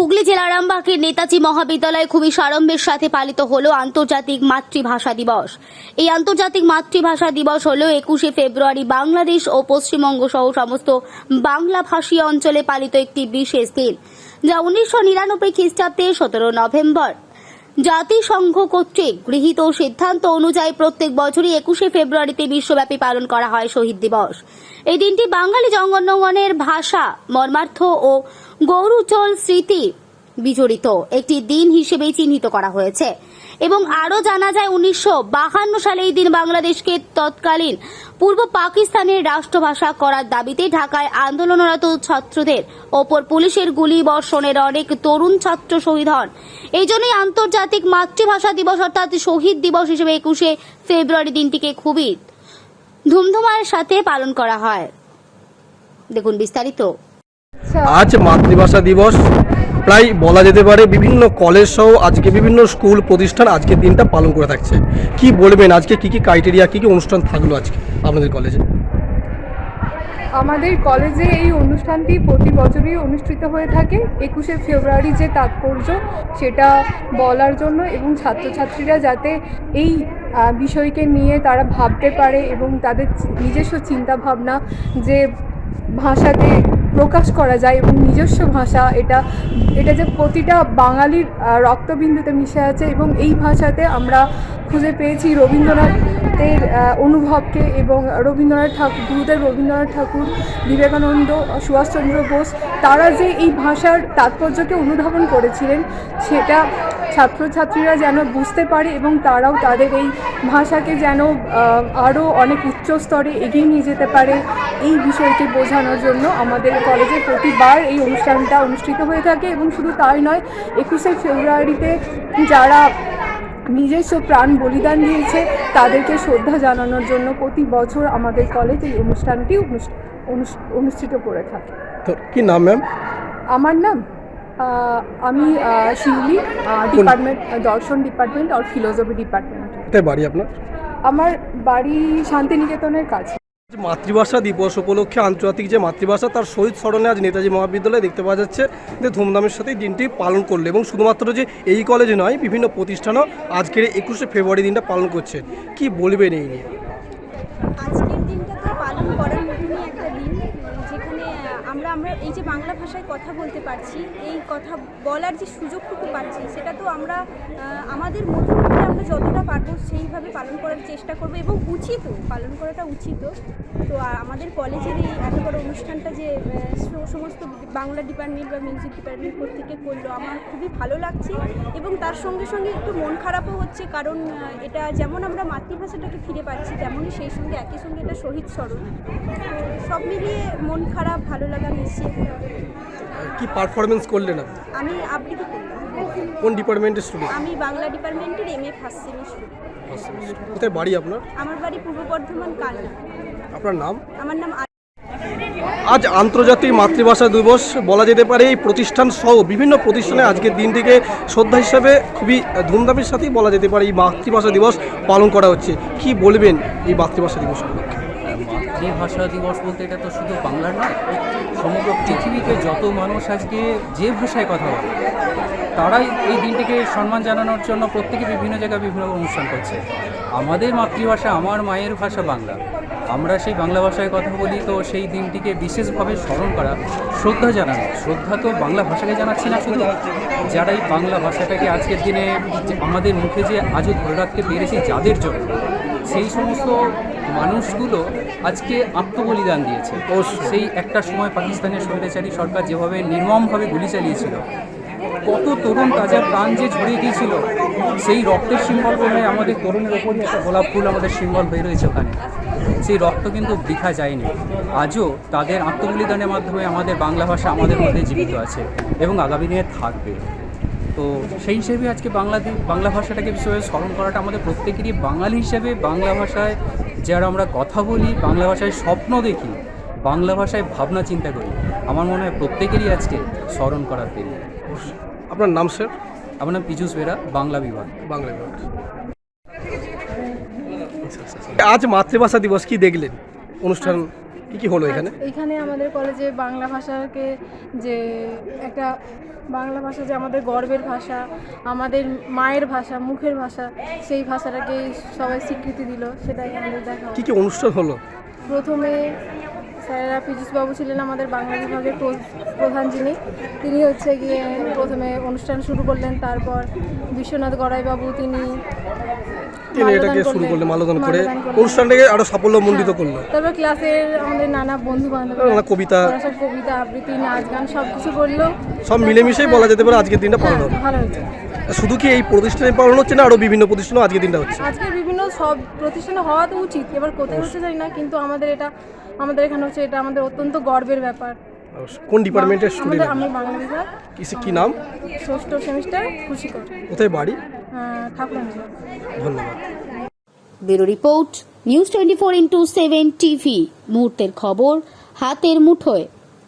হুগলি জেলার রামবাগের নেতাজি মহাবিদ্যালয়ে খুবই সাড়ম্বের সাথে পালিত হলো আন্তর্জাতিক মাতৃভাষা দিবস। এই আন্তর্জাতিক মাতৃভাষা দিবস হল একুশে ফেব্রুয়ারি বাংলাদেশ ও পশ্চিমবঙ্গ সহ সমস্ত বাংলা ভাষী অঞ্চলে পালিত একটি বিশেষ দিন, যা উনিশশো নিরানব্বই খ্রিস্টাব্দে সতেরো নভেম্বর। জাতিসংঘ কর্তৃক গৃহীত সিদ্ধান্ত অনুযায়ী প্রত্যেক বছরই একুশে ফেব্রুয়ারিতে বিশ্বব্যাপী পালন করা হয় শহীদ দিবস। এই দিনটি বাঙালি জঙ্গন্নগণের ভাষা, মর্মার্থ ও গৌরুচল স্মৃতি বিজড়িত। একটি দিন হিসেবে চিহ্নিত করা হয়েছে। এবং আরও জানা যায়, উনিশশো বাহান্ন সালে এই দিন বাংলাদেশকে তৎকালীন পূর্ব পাকিস্তানের রাষ্ট্রভাষা করার দাবিতে ঢাকায় আন্দোলনরত ছাত্রদের ওপর পুলিশের গুলি বর্ষণের অনেক তরুণ ছাত্র শহীদ হন। এই জন্যই আন্তর্জাতিক মাতৃভাষা দিবস অর্থাৎ শহীদ দিবস হিসেবে একুশে ফেব্রুয়ারি দিনটিকে খুবই ধুমধুমার সাথে পালন করা হয়। দেখুন বিস্তারিত। আজ মাতৃভাষা দিবস। প্রায় বলা যেতে পারে বিভিন্ন কলেজ সহ আজকে বিভিন্ন স্কুল প্রতিষ্ঠান আজকের দিনটা পালন করে থাকছে। কি বলবেন? আজকে কি কি ক্রাইটেরিয়া কি কি অনুষ্ঠান থাকল আজকে আপনাদের কলেজে আমাদের কলেজে এই অনুষ্ঠানটি প্রতি বছরই অনুষ্ঠিত হয়ে থাকে। একুশে ফেব্রুয়ারি যে তাৎপর্য সেটা বলার জন্য এবং ছাত্রছাত্রীরা যাতে এই বিষয়কে নিয়ে তারা ভাবতে পারে এবং তাদের নিজস্ব চিন্তাভাবনা যে ভাষাকে প্রকাশ করা যায় এবং নিজস্ব ভাষা, এটা এটা যে প্রতিটা বাঙালির রক্তবিন্দুতে মিশে আছে এবং এই ভাষাতে আমরা খুঁজে পেয়েছি রবীন্দ্রনাথের অনুভবকে এবং রবীন্দ্রনাথ ঠাকুর, গুরুদেব রবীন্দ্রনাথ ঠাকুর, বিবেকানন্দ, সুভাষচন্দ্র বোস, তারা যে এই ভাষার তাৎপর্যকে অনুধাবন করেছিলেন, সেটা ছাত্রছাত্রীরা যেন বুঝতে পারে এবং তারাও তাদের এই ভাষাকে যেন আরও অনেক উচ্চ স্তরে এগিয়ে নিয়ে যেতে পারে এই বিষয়টি বোঝানোর জন্য আমাদের কলেজে প্রতিবার এই অনুষ্ঠানটা অনুষ্ঠিত হয়ে থাকে এবং শুধু তাই নয়, একুশে ফেব্রুয়ারিতে যারা নিজস্ব প্রাণ বলিদান দিয়েছে। তাদেরকে শ্রদ্ধা জানানোর জন্য প্রতি বছর আমাদের কলেজ এই অনুষ্ঠানটি অনুষ- অনুষ- অনুষ্ঠিত করে থাকে। কি নাম ম্যাম আমার নাম আমি শিউলি ডিপার্টমেন্ট দর্শন ডিপার্টমেন্ট আর ফিলোসফি ডিপার্টমেন্ট বাড়ি আপনার? আমার বাড়ি শান্তিনিকেতনের কাছে। মাতৃভাষা দিবস উপলক্ষে আন্তর্জাতিক যে মাতৃভাষা, তার শহীদ স্মরণে আজ নেতাজি মহাবিদ্যালয়ে দেখতে পাওয়া যাচ্ছে যে ধুমধামের সাথে দিনটি পালন করল এবং শুধুমাত্র যে এই কলেজে নয়, বিভিন্ন প্রতিষ্ঠানও আজকের একুশে ফেব্রুয়ারি দিনটা পালন করছে। কি বলবেন এই নিয়ে? আজকের দিনটা তো পালন করার মতনই একটা দিন যেখানে আহ, আমরা আমরা এই যে বাংলা ভাষায় কথা বলতে পারছি, এই কথা বলার যে সুযোগটুকু পাচ্ছি, সেটা তো আমরা আমাদের মতো আমরা যতটা পারব সেইভাবে পালন করার চেষ্টা করব এবং উচিত পালন করাটা উচিত তো আমাদের কলেজের এই এত বড় অনুষ্ঠানটা যে সমস্ত বাংলা ডিপার্টমেন্ট বা মিউজিক ডিপার্টমেন্ট প্রত্যেকে করল, আমার খুবই ভালো লাগছে এবং তার সঙ্গে সঙ্গে একটু মন খারাপও হচ্ছে কারণ এটা যেমন আমরা মাতৃভাষাটাকে ফিরে পাচ্ছি, তেমনই সেই সঙ্গে একই সঙ্গে এটা শহীদ স্মরণ। সব মিলিয়ে মন খারাপ ভালো লাগা মিশিয়ে কি পারফরমেন্স করলেন আপনি? আমি আবৃত্তি করলাম। কোন ডিপার্টমেন্টের স্টুডেন্ট আমি বাংলা ডিপার্টমেন্টের এম এ ফার্স্ট সেমিস্টার কোথায় বাড়ি আপনার? আমার বাড়ি পূর্ব বর্ধমান কালনা। আপনার নাম? আমার নাম আজ আন্তর্জাতিক মাতৃভাষা দিবস বলা যেতে পারে। এই প্রতিষ্ঠান সহ বিভিন্ন প্রতিষ্ঠানে আজকের দিনটিকে শ্রদ্ধা হিসাবে খুবই ধুমধামের সাথেই বলা যেতে পারে। এই মাতৃভাষা দিবস পালন করা হচ্ছে। কি বলবেন এই মাতৃভাষা দিবস উপলক্ষে? মাতৃভাষা দিবস বলতে এটা তো শুধু বাংলার নয়, সমগ্র পৃথিবীতে যত মানুষ আজকে যে ভাষায় কথা বলে, তারাই এই দিনটিকে সম্মান জানানোর জন্য প্রত্যেকে বিভিন্ন জায়গায় বিভিন্ন অনুষ্ঠান করছে। আমাদের মাতৃভাষা আমার মায়ের ভাষা বাংলা। আমরা সেই বাংলা ভাষায় কথা বলি, তো সেই দিনটিকে বিশেষভাবে স্মরণ করা, শ্রদ্ধা জানানো, শ্রদ্ধা তো বাংলা ভাষাকে জানাচ্ছি না শুধু, যারা এই বাংলা ভাষাটাকে আজকের দিনে আমাদের মুখে যে আজও ধরে রাখতে পেরেছি যাদের জন্য সেই সমস্ত মানুষগুলো আজকে আত্মবলিদান দিয়েছে। ও সেই একটা সময় পাকিস্তানের স্বৈরাচারী সরকার যেভাবে নির্মমভাবে গুলি চালিয়েছিল কত তরুণ তাজা প্রাণ যে ঝরিয়ে দিয়েছিল সেই রক্তের সিম্বল বলে আমাদের তরুণের ওপরই একটা গোলাপ ফুল আমাদের সিম্বল হয়ে রয়েছে ওখানে। সেই রক্ত কিন্তু বৃথা যায়নি। আজও তাদের আত্মবলিদানের মাধ্যমে আমাদের বাংলা ভাষা আমাদের মধ্যে জীবিত আছে এবং আগামী দিনে থাকবে। তো সেই হিসেবে আজকে বাংলা বাংলা ভাষাটাকে বিষয়ে স্মরণ করাটা আমাদের প্রত্যেকেরই বাঙালি হিসেবে বাংলা ভাষায় যারা আমরা কথা বলি বাংলা ভাষায় স্বপ্ন দেখি বাংলা ভাষায় ভাবনা চিন্তা করি আমার মনে হয় প্রত্যেকেরই আজকে স্মরণ করার দিন। আপনার নাম স্যার? আমার নাম পীযুষ বেরা বাংলা বিভাগ। বাংলা বিভাগ। আজ মাতৃভাষা দিবস কি দেখলেন? অনুষ্ঠান কি কি হলো এখানে? এখানে আমাদের কলেজে বাংলা ভাষাকে যে একটা বাংলা ভাষা যে আমাদের গর্বের ভাষা আমাদের মায়ের ভাষা মুখের ভাষা সেই ভাষাটাকে সবাই স্বীকৃতি দিল সেটাই আমাদের দেখা কি কি অনুষ্ঠান হলো? প্রথমে স্যারেরা পীযুষবাবু ছিলেন আমাদের বাংলা বিভাগের প্র- প্রধান যিনি। তিনি হচ্ছে গিয়ে প্রথমে অনুষ্ঠান শুরু করলেন তারপর বিশ্বনাথ গড়াইবাবু তিনি মাল্যদান এটাকে শুরু করলেন মালদান করে। অনুষ্ঠানটাকে আরও সাফল্যমণ্ডিত করল। তারপর ক্লাসের আমাদের নানা বন্ধু বান্ধব নানা কবিতা। কবিতা আবৃত্তি নাচ গান সব কিছু করল সব মিলেমিশেই বলা যেতে পারে আজকের দিনটা পালন হ্যাঁ, হবে। ভালো হয়েছে। শুধু কি এই প্রতিষ্ঠানে পালন হচ্ছে না আরও বিভিন্ন প্রতিষ্ঠানেও আজকের দিনটা হচ্ছে? আজকের বিভিন্ন সব প্রতিষ্ঠানে হওয়া তো উচিত। এবার কোথায় হচ্ছে জানি না কিন্তু আমাদের এটা আমাদের এখানে হচ্ছে এটা আমাদের অত্যন্ত গর্বের ব্যাপার। কোন ডিপার্টমেন্টের স্টুডেন্ট আমি বাংলা বিভাগ। কি নাম? ষষ্ঠ সেমিস্টার খুশি কোথায় বাড়ি? Bureau report news twenty four into seven TV. মুহূর্তের খবর হাতের মুঠোয়।